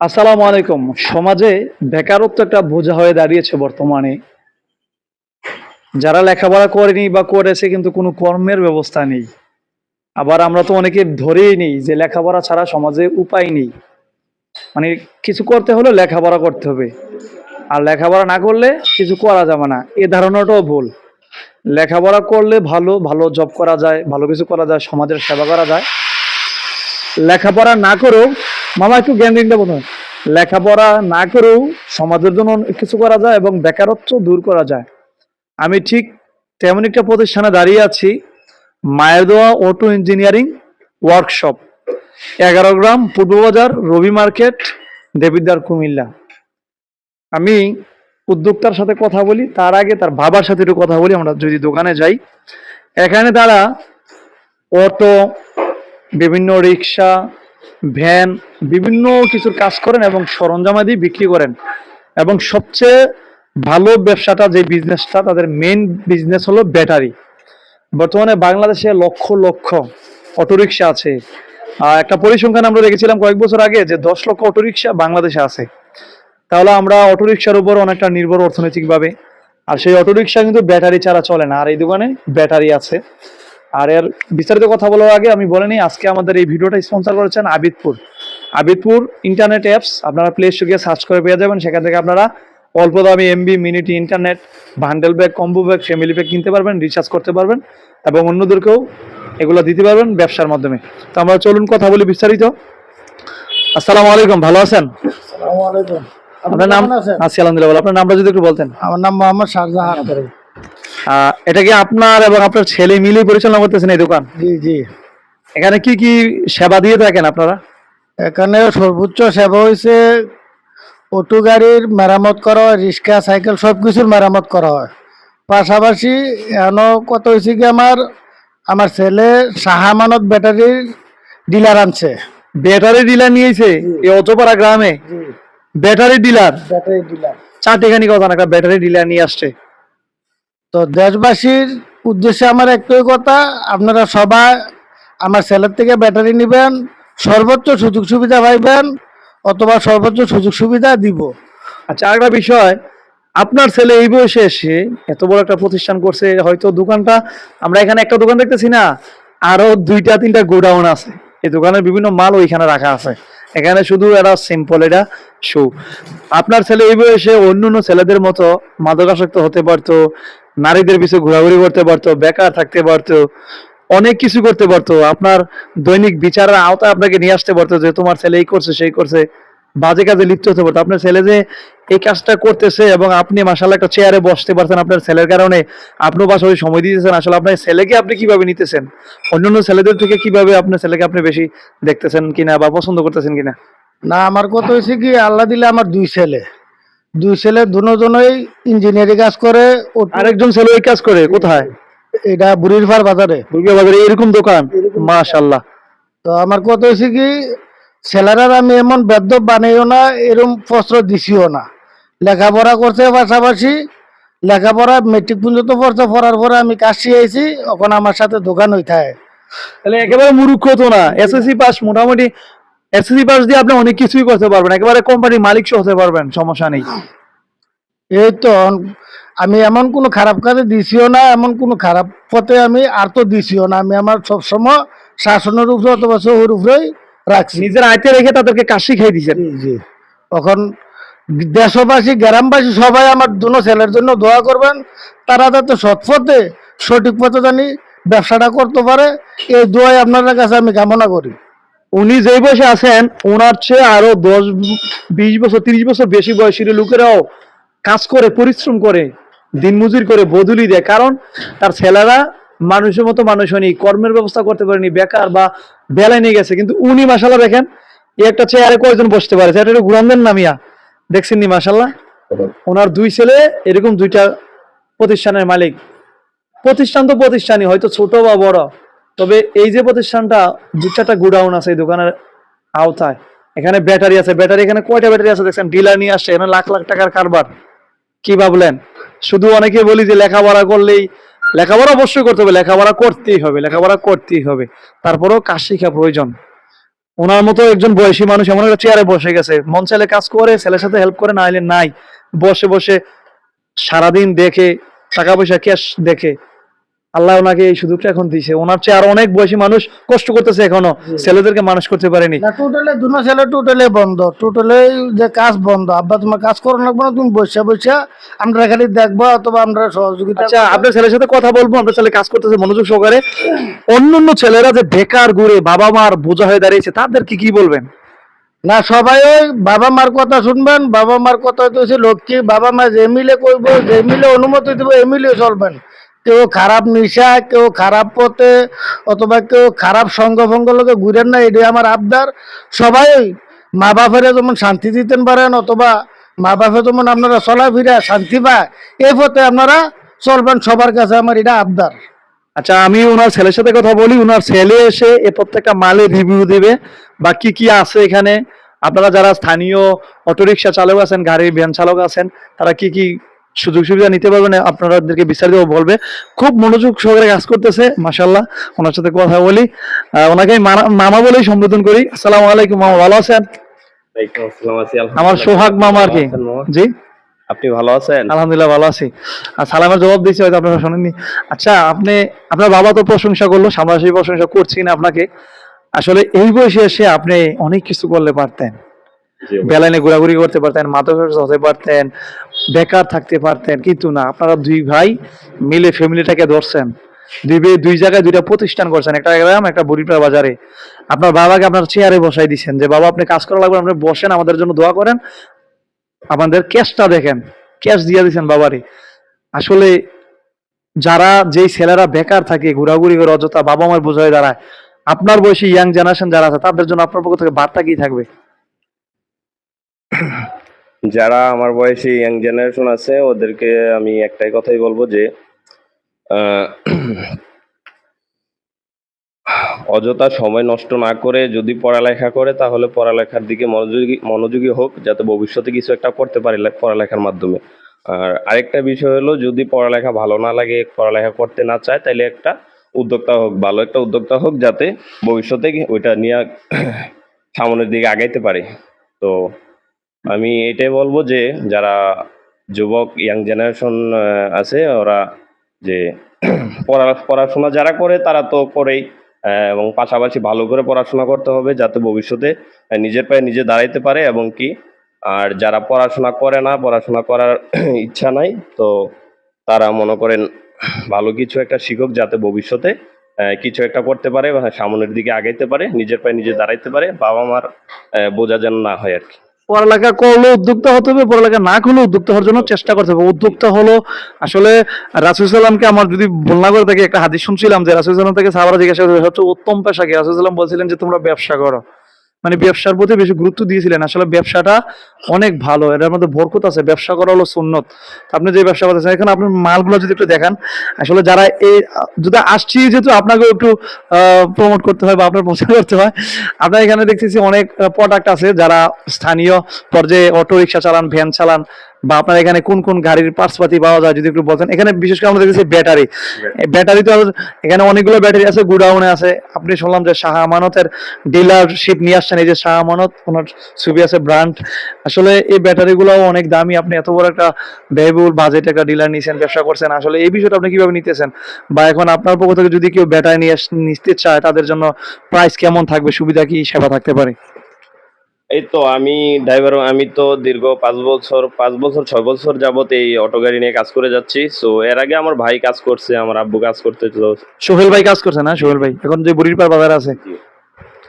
আসসালামু আলাইকুম। সমাজে বেকারত্ব একটা বোঝা হয়ে দাঁড়িয়েছে বর্তমানে। যারা লেখাপড়া করেনি বা করেছে কিন্তু কোনো কর্মের ব্যবস্থা নেই। আবার আমরা তো অনেকে ধরেই নেই যে লেখাপড়া ছাড়া সমাজে উপায় নেই। মানে কিছু করতে হলে লেখাপড়া করতে হবে। আর লেখাপড়া না করলে কিছু করা যাবে না। এ ধারণাটাও ভুল। লেখাপড়া করলে ভালো ভালো জব করা যায়, ভালো কিছু করা যায়, সমাজের সেবা করা যায়। লেখাপড়া না করেও মামা, একটু জ্ঞান দিন দেবো লেখাপড়া না করেও সমাজের জন্য অনেক কিছু করা যায় এবং বেকারত্ব দূর করা যায়। আমি ঠিক তেমন একটা প্রতিষ্ঠানে দাঁড়িয়ে আছি। মায়েরদোয়া অটো ইঞ্জিনিয়ারিং ওয়ার্কশপ। এগারো গ্রাম পূর্ববাজার রবি মার্কেট, দেবিদ্বার, কুমিল্লা। আমি উদ্যোক্তার সাথে কথা বলি, তার আগে তার বাবার সাথে একটু কথা বলি, আমরা যদি দোকানে যাই। এখানে তারা অটো, বিভিন্ন রিক্সা ভ্যান বিভিন্ন কিছুর কাজ করেন এবং সরঞ্জামাদি বিক্রি করেন। এবং সবচেয়ে ভালো ব্যবসাটা যে বিজনেসটা তাদের মেইন বিজনেস হলো ব্যাটারি বর্তমানে বাংলাদেশে লক্ষ লক্ষ অটোরিকশা আছে। আহ, একটা পরিসংখ্যান আমরা রেখেছিলাম কয়েক বছর আগে যে দশ লক্ষ অটোরিকশা বাংলাদেশে আছে। তাহলে আমরা অটোরিকশার উপর অনেকটা নির্ভর অর্থনৈতিকভাবে। আর সেই অটোরিকশা কিন্তু ব্যাটারি ছাড়া চলে না। আর এই দোকানে ব্যাটারি আছে। আর এর বিস্তারিত কথা বলার আগে আমি বলে নিই আজকে আমাদের এই ভিডিওটা স্পন্সর করেছেন আবিদপুর। আবিদপুর ইন্টারনেট অ্যাপস আপনারা প্লে স্টোর গিয়ে সার্চ করে পেয়ে যাবেন। সেখান থেকে আপনারা অল্প দামি MB মিনিটি internet bundle bag combo bag family bag কিনতে পারবেন রিচার্জ করতে পারবেন এবং অন্যদেরকেও এগুলো দিতে পারবেন ব্যবসার মাধ্যমে। তো আমরা চলুন কথা বলি বিস্তারিত। আসসালামু আলাইকুম ভালো আছেন? আসসালামু আলাইকুম। আপনি আপনার নাম আছি আলহামদুলিল্লাহ আপনার নামটা যদি একটু বলতেন। আমার নাম মোহাম্মদ শাহজাহান এটা কি আপনার এবং আপনার ছেলে মিলে পরিচালনা করতেছেন এই দোকান? জি জি। এখানে কি কি সেবা দিয়ে থাকেন আপনারা? এখানে সর্বোচ্চ সেবা হয়েছে অটো গাড়ির মেরামত করা হয় রিক্সা সাইকেল সব কিছুর মেরামত করা হয়। পাশাপাশি এন কত হয়েছে কি আমার আমার ছেলে শাহামানত ব্যাটারির ডিলার আনছে। ব্যাটারি ডিলার নিয়েছে? এই অতপাড়া গ্রামে? Battery dealer? Battery dealer. চারটেখানি কথা না একটা ব্যাটারি ডিলার নিয়ে আসছে। তো দেশবাসীর উদ্দেশ্যে আমার একটাই কথা, আপনারা সবাই আমার ছেলের থেকে ব্যাটারি নেবেন, সর্বোচ্চ সুযোগ সুবিধা পাইবেন, অথবা সর্বোচ্চ সুযোগ সুবিধা দিব। আচ্ছা আরেকটা বিষয়, আপনার ছেলে এই বয়সে এসে এত বড় একটা প্রতিষ্ঠান করছে, হয়তো দোকানটা, আমরা এখানে একটা দোকান দেখতেছি না, আরও দুইটা, তিনটা গোডাউন আছে। এই দোকানের বিভিন্ন মাল ওইখানে রাখা আছে। এখানে শুধু এরা সিম্পল এটা শো আপনার ছেলে এই বয়সে অন্য অন্য ছেলেদের মতো মাদকাসক্ত হতে পারতো নারীদের পিছনে ঘোরাঘুরি করতে পারতো, বেকার থাকতে পারতো, অনেক কিছু করতে পারতো। আপনার দৈনিক বিচারের আওতায় আপনাকে নিয়ে আসতে পারতো যে তোমার ছেলে এই করছে, সেই করছে। বাজে কাজে লিপ্ত হতে পারতো। আপনার ছেলে যে এই কাজটা করতেছে এবং আপনি মাসাল্লাহ একটা চেয়ারে বসতে পারছেন আপনার ছেলের কারণে, আপনিও পাশাপাশি সময় দিতেছেন। আসলে আপনার ছেলেকে আপনি কীভাবে নিতেছেন? অন্যান্য ছেলেদের থেকে কীভাবে আপনার ছেলেকে আপনি বেশি দেখতেছেন কিনা বা পছন্দ করতেছেন কিনা? না, আমার কথা হয়েছে কি, আল্লাহ দিলে আমার দুই ছেলে। দুই ছেলে দুজনেই ইঞ্জিনিয়ারিং কাজ করে আরেকজন ছেলে কাজ করে কোথায়? এটা বুড়িরভার বাজারে। দুর্গা বাজারে এরকম দোকান? মাশাল্লাহ। তো আমার কথা হয়েছে কি ছেলেরা আমি এমন বেদ্য বানাইও না এরম প্রশ্ন দিছিও না। লেখাপড়া করছে পাশাপাশি লেখাপড়া মেট্রিক পর্যন্ত পড়ছে পড়ার পরে আমি কাজ শিখেছি এখন আমার সাথে দোকান হয়ে থাকে তাহলে একেবারে মূর্খ তো না এসএসসি পাস মোটামুটি এসএসসি পাস দিয়ে আপনি অনেক কিছুই করতে পারবেন। একেবারে কোম্পানির মালিক হতে পারবেন সমস্যা নেই। এই তো আমি এমন কোনো খারাপ কাজে দিছিও না এমন কোনো খারাপ পথে আমি আর তো দিছিও না। আমি আমার সবসময় শাসনের উপরে অথবা সহুর উপরেই রাখছি। নিজের আয়তে রেখে তাদেরকে কাশি খাই দিয়েছেন। জি এখন দেশবাসী গ্রামবাসী সবাই আমার দুনো ছেলের জন্য দোয়া করবেন। তারা যাতে সৎ পথে সঠিক পথে জানি ব্যবসাটা করতে পারে এই দোয়াই আপনাদের কাছে আমি কামনা করি। উনি যেই বয়সে আছেন ওনার চেয়ে আরও দশ, বিশ বছর, তিরিশ বছর বেশি বয়সী লোকেরাও কাজ করে, পরিশ্রম করে দিনমজুরি করে, বদলি দেয়। কারণ তার ছেলেরা মানুষের মতো মানুষ হয়নি, কর্মের ব্যবস্থা করতে পারেনি, বেকার বা বেলায় নিয়ে গেছে। কিন্তু উনি মাসাল্লাহ দেখেন একটা চেয়ারে কয়জন বসতে পারে। একটু ঘুরান নামিয়া দেখছেন নি মাসাল্লাহ ওনার দুই ছেলে, এরকম দুইটা প্রতিষ্ঠানের মালিক। প্রতিষ্ঠান তো প্রতিষ্ঠানই, হয়তো ছোট বা বড়। তবে এই যে প্রতিষ্ঠানটা দু চারটা গুডাউন আছে এই দোকানের আওতায়। এখানে ব্যাটারি আছে, ব্যাটারি এখানে কয়টা ব্যাটারি আছে দেখছেন? ডিলার নিয়ে আসছে, এখানে লাখ লাখ টাকার কারবার। কি ভাবলেন? শুধু অনেকে বলি যে লেখাপড়া করলেই, লেখাপড়া অবশ্যই করতে হবে, লেখাপড়া করতেই হবে, লেখাপড়া করতেই হবে। তারপরেও কাজ শিখা প্রয়োজন। ওনার মতো একজন বয়সী মানুষ এমন একটা চেয়ারে বসে গেছে, মন ছেলে কাজ করে, ছেলের সাথে হেল্প করে, না নাই। বসে বসে সারাদিন দেখে, টাকা পয়সা ক্যাশ দেখে। আল্লাহ ওনাকে এই সুযোগটা এখন দিয়েছে। ওনার চেয়ে আরও অনেক বয়সী মানুষ কষ্ট করতেছে এখনও। ছেলেদেরকে মানুষ করতে পারেনি। টোটালে দুনো ছেলে টোটালে বন্ধ। টোটালে যে কাজ বন্ধ। আব্বা তোমার কাজ করো লাগবে না তুমি বসে বসে আমরা খালি দেখব অথবা আমরা সহযোগিতা আচ্ছা আপনার ছেলের সাথে কথা বলব আপনার ছেলে কাজ করতেছে মনোযোগ সহকারে। অন্য অন্য ছেলেরা যে বেকার ঘুরে বাবা মার বোঝা হয়ে দাঁড়িয়েছে তাদের কি কি বলবেন? না সবাই ওই বাবা মার কথা শুনবেন বাবা মার কথা হচ্ছে লক্ষ্মী বাবা মা যে মিলে কইব যে মিলে অনুমতি দেবো এ মিলে চলবেন। কেউ খারাপ নিশা কেউ খারাপ পথে, অথবা কেউ খারাপ সঙ্গ লোকে ঘুরেন না, এটাই আমার আবদার। সবাই মা বাপের যেমন শান্তি দিতেন পারেন, অথবা মা বাপে যেমন আপনারা চলা চলাফিরা শান্তি পায়, এই পথে আপনারা চলবেন, সবার কাছে আমার এটা আবদার। আচ্ছা আমি ওনার ছেলের সাথে কথা বলি, ওনার ছেলে এসে এ প্রত্যেকটা মালে রিভিউ দেবে, বা কি কি আছে এখানে? আপনারা যারা স্থানীয় অটোরিকশা চালক আছেন, গাড়ির ভ্যান চালক আছেন, তারা কি কি সুযোগ সুবিধা নিতে পারবেন আপনাদেরকে বিস্তারিত বলবে। খুব মনোযোগ সহকারে কাজ করতেছে মাসাল্লাহ ওনার সাথে কথা বলি। ওনাকে মামা বলেই সম্বোধন করি। আসসালামু আলাইকুম মামা ভালো আছেন? আমার সোহাগ মামা আর কি? জি। আপনি ভালো আছেন? আলহামদুলিল্লাহ ভালো আছি। আর সালামের জবাব দিয়েছি হয়তো আপনারা শোনেননি। আচ্ছা আপনি আপনার বাবা তো প্রশংসা করল সামনাসামনি প্রশংসা করছি না আপনাকে। আসলে এই বয়সে এসে আপনি অনেক কিছু করলে পারতেন। বেলাইনে ঘোরাঘুরি করতে পারতেন মাদকাসক্ত হতে পারতেন বেকার থাকতে পারতেন, কিন্তু না, আপনারা দুই ভাই মিলে ফ্যামিলিটাকে ধরছেন। দুই দুই জায়গায় দুইটা প্রতিষ্ঠান করছেন, একটা গ্রাম, একটা বুড়িপাড়া বাজারে। আপনার বাবাকে আপনার চেয়ারে বসাই দিচ্ছেন যে, বাবা, আপনি কাজ করা লাগবে, আপনি বসেন, আমাদের জন্য দোয়া করেন। আমাদের ক্যাশটা দেখেন ক্যাশ দিয়ে দিচ্ছেন বাবারে। আসলে যারা যেই ছেলেরা বেকার থাকে, ঘোরাঘুরি করে, অযথা বাবা মার বোঝায় দাঁড়ায়, আপনার বয়সী ইয়াং জেনারেশন যারা আছে, তাদের জন্য আপনার পক্ষ থেকে বার্তা কি থাকবে? যারা আমার বয়সী ইয়াং জেনারেশন আছে, ওদেরকে আমি একটাই কথাই বলব যে অযথা সময় নষ্ট না করে যদি পড়ালেখা করে, তাহলে পড়ালেখার দিকে মনোযোগী মনোযোগী হোক, যাতে ভবিষ্যতে কিছু একটা করতে পারে পড়ালেখার মাধ্যমে। আর আরেকটা বিষয় হলো, যদি পড়ালেখা ভালো না লাগে, পড়ালেখা করতে না চায় তাহলে একটা উদ্যোক্তা হোক, ভালো একটা উদ্যোক্তা হোক, যাতে ভবিষ্যতে ওইটা নিয়ে সামনের দিকে আগাইতে পারে। তো আমি এটাই বলব যে, যারা যুবক ইয়াং জেনারেশন আছে, ওরা যে, পড়া, পড়াশোনা যারা করে, তারা তো করেই এবং পাশাপাশি ভালো করে পড়াশোনা করতে হবে যাতে ভবিষ্যতে নিজের পায়ে নিজে দাঁড়াইতে পারে এবং কি, আর যারা পড়াশোনা করে না, পড়াশোনা করার ইচ্ছা নাই, তো তারা মনে করেন ভালো কিছু একটা শিক্ষক যাতে ভবিষ্যতে কিছু একটা করতে পারে সামনের দিকে আগাইতে পারে, নিজের পায়ে নিজে দাঁড়াইতে পারে বাবা মার বোঝা যেন না হয় আর কি। পড়ালেখা করলে উদ্যোক্তা হতে হবে, পড়ালেখা না করলে উদ্যোক্তা হওয়ার জন্য চেষ্টা করতে হবে। উদ্যোক্তা হলো আসলে রাসুলসাল্লামকে আমার যদি ভুল করে থাকি, একটা হাদিস শুনছিলাম যে রাসুলসাল্লাম থেকে সাহাবারা জিজ্ঞাসা সবচেয়ে উত্তম পেশা কি? রাসুলসাল্লাম বলছিলেন যে, তোমরা ব্যবসা করো। মানে ব্যবসার প্রতি বেশি গুরুত্ব দিয়েছিলেন। আসলে ব্যবসাটা অনেক ভালো। এটার মধ্যে বরকত আছে। ব্যবসা করা হলো সুন্নত। আপনি যে ব্যবসা করতেছেন, এখন আপনি মালগুলো যদি একটু দেখান। আসলে যারা এই, যদি আসছি, যেহেতু আপনাকে একটু প্রমোট করতে হয় বা আপনার প্রচার করতে হয় আপনার এখানে দেখতেছি অনেক প্রোডাক্ট আছে যারা স্থানীয় পর্যায়ে অটো রিক্সা চালান ভ্যান চালান বা আপনার এখানে কোন কোন গাড়ির পার্টসপাতি পাওয়া যায় যদি একটু বলতেন? এখানে বিশেষ করে আমরা দেখতেছি ব্যাটারি। ব্যাটারি। তো এখানে অনেকগুলো ব্যাটারি আছে গুডাউনে আছে। আপনি শুনলাম যে শাহ আমানতের ডিলারশিপ নিয়ে আসছেন এই যে শাহ আমানত ওনার ছবি আছে ব্র্যান্ড। আসলে এই ব্যাটারি গুলো অনেক দামি। আপনি এত বড় একটা ব্যয়বহুল বাজেট একটা ডিলার নিয়েছেন ব্যবসা করছেন আসলে এই বিষয়টা আপনি কীভাবে নিতেছেন? বা এখন আপনার পক্ষ থেকে যদি কেউ ব্যাটারি নিয়ে নিতে চায় তাদের জন্য প্রাইস কেমন থাকবে? সুবিধা কি? সেবা থাকতে পারে? এই তো আমি ড্রাইভার আমি তো দীর্ঘ পাঁচ বছর পাঁচ বছর ছয় বছর যাবত এই অটো গাড়ি নিয়ে কাজ করে যাচ্ছি। সো এর আগে আমার ভাই কাজ করছে আমার আব্বু কাজ করতে তো সোহেল ভাই কাজ করছে না? সোহেল ভাই এখন যে বুড়ির পার বাজার আছে।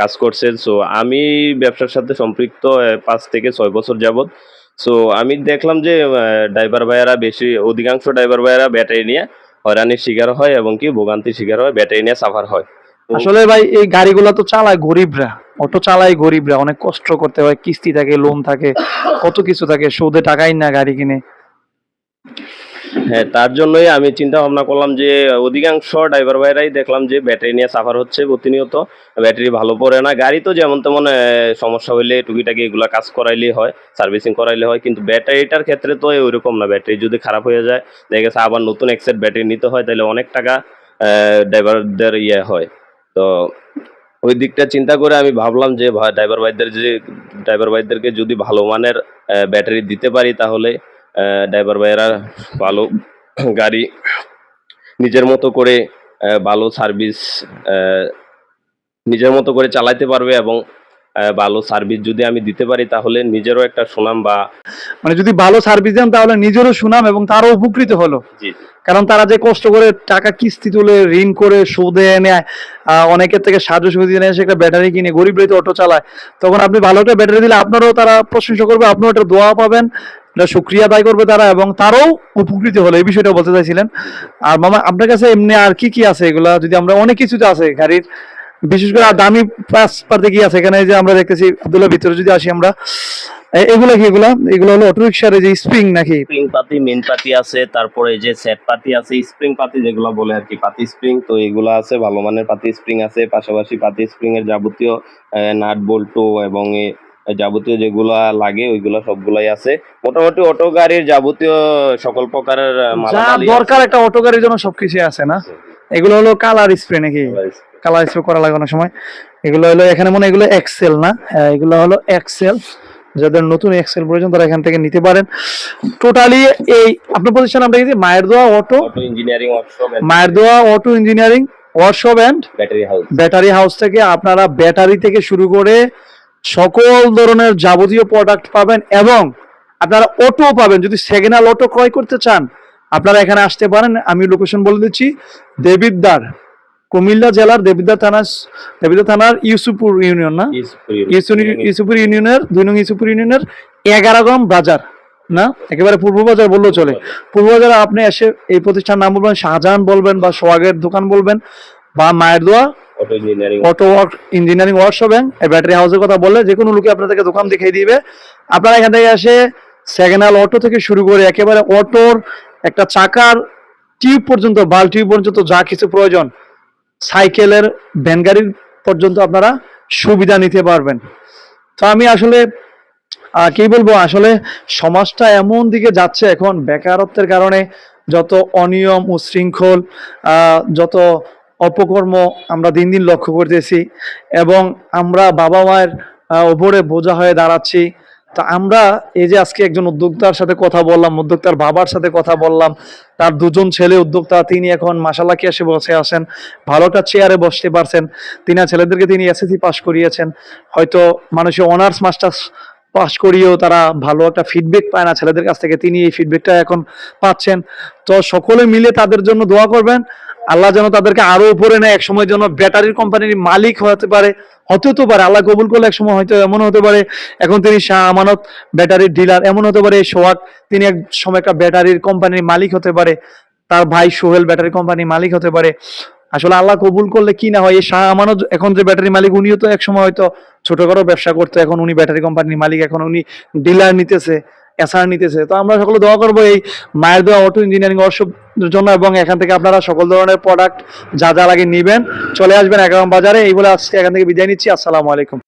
কাজ করছে। সো আমি ব্যবসার সাথে সম্পৃক্ত আহ, পাঁচ থেকে ছয় বছর যাবত সো আমি দেখলাম যে ড্রাইভার ভাইয়েরা বেশি অধিকাংশ ড্রাইভার ভাইয়েরা ব্যাটারি নিয়ে হয়রানির শিকার হয় এবং কি ভোগান্তির শিকার হয় ব্যাটারি নিয়ে সাফার হয়। আসলে ভাই এই গাড়িগুলো তো চালায় গরিবরা। অটো চালায় গরিবরা অনেক কষ্ট করতে হয় কিস্তি থাকে লোন থাকে কত কিছু থাকে সুদে টাকাই না গাড়ি কিনে। হ্যাঁ তার জন্যই আমি চিন্তা ভাবনা করলাম যে অধিকাংশ ড্রাইভার ভাইরাই দেখলাম যে ব্যাটারি নিয়ে সাফার হচ্ছে প্রতিনিয়ত। ব্যাটারি ভালো পড়ে না। গাড়ি তো যেমন তেমন সমস্যা হইলে টুকিটাকি এগুলা কাজ করাইলে হয় সার্ভিসিং করাইলে হয় কিন্তু ব্যাটারিটার ক্ষেত্রে তো ওইরকম না। ব্যাটারি যদি খারাপ হয়ে যায় দেখা গেছে আবার নতুন এক সেট ব্যাটারি নিতে হয় তাহলে অনেক টাকা ড্রাইভারদের ইয়ে হয়। তো ওই দিকটা চিন্তা করে আমি ভাবলাম যে ড্রাইভার ভাইদের যে ড্রাইভার ভাইদেরকে যদি ভালো মানের ব্যাটারি দিতে পারি তাহলে ড্রাইভার ভাইয়েরা ভালো গাড়ি নিজের মতো করে ভালো সার্ভিস নিজের মতো করে চালাইতে পারবে এবং ভালো সার্ভিস যদি আমি দিতে পারি তাহলে নিজেরও একটা সুনাম বা মানে যদি ভালো সার্ভিস দেন তাহলে নিজেরও সুনাম এবং তারও উপকৃত হলো। জি কারণ তারা যে কষ্ট করে টাকা কিস্তি তুলে ঋণ করে সুদে এনে অনেকের থেকে সাহায্য সুবিধা নিয়ে এসে একটা ব্যাটারি কিনে গরিব রইতে অটো চালায় তখন আপনি ভালো একটা ব্যাটারি দিলে আপনারও তারা প্রশংসা করবে আপনিও একটা দোয়া পাবেন এটা সুক্রিয়া আদায় করবে তারা এবং তারও উপকৃত হলো এই বিষয়টা বলতে চাইছিলেন। আর মামা আপনার কাছে এমনি আর কি কি আছে এগুলা? যদি আমরা অনেক কিছুতে আছে গাড়ির বিশেষ করে দামি পাঁচ পার্তে কি আছে? এখানে যে আমরা দেখতেছি আব্দুল্লাহ ভিতরে যদি আসি আমরা এগুলা কি এগুলা? এগুলো হলো অটো রিক্সার যে স্প্রিং নাকি? স্প্রিং পাতি মেন পাতি আছে তারপরে যে সেট পাতি আছে স্প্রিং পাতি যেগুলো বলে আর কি পাতি স্প্রিং। তো এগুলো আছে ভালো মানের পাতি স্প্রিং আছে পাশাপাশি পাতি স্প্রিং এর যাবতীয় নাট বল্টু এবং যাবতীয় যেগুলা লাগে ওইগুলা সবগুলাই আছে। মোটামুটি অটো গাড়ির যাবতীয় সকল প্রকারের দরকার একটা অটো গাড়ির জন্য সবকিছু আছে না। এগুলো হলো কালার স্প্রে নাকি? কালার স্প্রে করা লাগে অনেক সময়। এগুলো হলো এখানে মনে এগুলো এক্সেল না? হ্যাঁ এগুলো হলো এক্সেল যাদের নতুন এক্সেল প্রয়োজন তারা এখান থেকে নিতে পারেন। টোটালি এই আপনার প্রতিষ্ঠান আমরা কি মায়ের দোয়া অটো ইঞ্জিনিয়ারিং মায়ের দোয়া auto engineering workshop and battery house battery house থেকে আপনারা ব্যাটারি থেকে শুরু করে সকল ধরনের যাবতীয় প্রোডাক্ট পাবেন এবং আপনারা অটো পাবেন। যদি সেকেন্ড হ্যান্ড অটো ক্রয় করতে চান আপনারা এখানে আসতে পারেন আমি লোকেশন বলে দিচ্ছি দেবিদ্দার কুমিল্লা জেলার দেবিদ্দার থানা দেবিদ্দার থানার ইউসুপুর ইউনিয়ন না? ইউসুপুর ইউনিয়নের দুই নং ইউসুপুর ইউনিয়নের এগারো গ্রাম বাজার না? একেবারে পূর্ব বাজার বললেও চলে। পূর্ব বাজারে আপনি এসে এই প্রতিষ্ঠান নাম বলবেন শাহজাহান বলবেন বা সোহাগের দোকান বলবেন বা মায়ের দোয়া auto work engineering workshop bank battery হাউসের কথা বললে যে কোনো লোকে আপনাদেরকে দোকান দেখিয়ে দিবে। আপনারা এখান থেকে এসে সেকেন্ড হ্যান্ড অটো থেকে শুরু করে একেবারে অটোর একটা চাকার টিউব পর্যন্ত বাল টিউব পর্যন্ত যা কিছু প্রয়োজন, সাইকেলের ভ্যান গাড়ির পর্যন্ত আপনারা সুবিধা নিতে পারবেন। তো আমি আসলে কি বলব? আসলে সমাজটা এমন দিকে যাচ্ছে এখন বেকারত্বের কারণে যত অনিয়ম উশৃঙ্খল যত অপকর্ম আমরা দিন দিন লক্ষ্য করতেছি এবং আমরা বাবা মায়ের ওপরে বোঝা হয়ে দাঁড়াচ্ছি। তা আমরা এই যে আজকে একজন উদ্যোক্তার সাথে কথা বললাম, উদ্যোক্তার বাবার সাথে কথা বললাম, তার দুজন ছেলে উদ্যোক্তা, তিনি এখন মাসালাকে এসে বসে আসেন ভালো একটা চেয়ারে বসতে পারছেন, তিনি ছেলেদেরকে তিনি এসএসসি পাশ করিয়েছেন, হয়তো মানুষের অনার্স মাস্টার্স পাস করিয়েও তারা ভালো একটা ফিডব্যাক পায় না ছেলেদের কাছ থেকে, তিনি এই ফিডব্যাকটা এখন পাচ্ছেন। তো সকলে মিলে তাদের জন্য দোয়া করবেন আল্লাহ যেন তাদেরকে আরও উপরে নেয় একসময় যেন ব্যাটারির কোম্পানির মালিক হতে পারে, হতেও তো পারে, আল্লাহ কবুল করলে একসময় হয়তো এমন হতে পারে। এখন তিনি শাহ আমানত ব্যাটারির ডিলার এমন হতে পারে, এই সোহাগ তিনি এক সময় একটা ব্যাটারির কোম্পানির মালিক হতে পারে, তার ভাই সোহেল ব্যাটারি কোম্পানির মালিক হতে পারে। আসলে আল্লাহ কবুল করলে কি না হয়, এই শাহ আমানত এখন যে ব্যাটারি মালিক, উনিও তো একসময় হয়তো ছোটখাটো ব্যবসা করতো, এখন উনি ব্যাটারি কোম্পানির মালিক, এখন উনি ডিলার নিতেছে, এসআর নিতেছে। তো আমরা সকলে দোয়া করব এই মায়ের দোয়া, অটো ইঞ্জিনিয়ারিং ওয়ার্কশপ জন্য এবং এখান থেকে আপনারা সকল ধরনের প্রোডাক্ট যা যা লাগে নিবেন। চলে আসবেন এগারো বাজারে। এই বলে আজকে এখান থেকে বিদায় নিচ্ছি। আসসালামু আলাইকুম।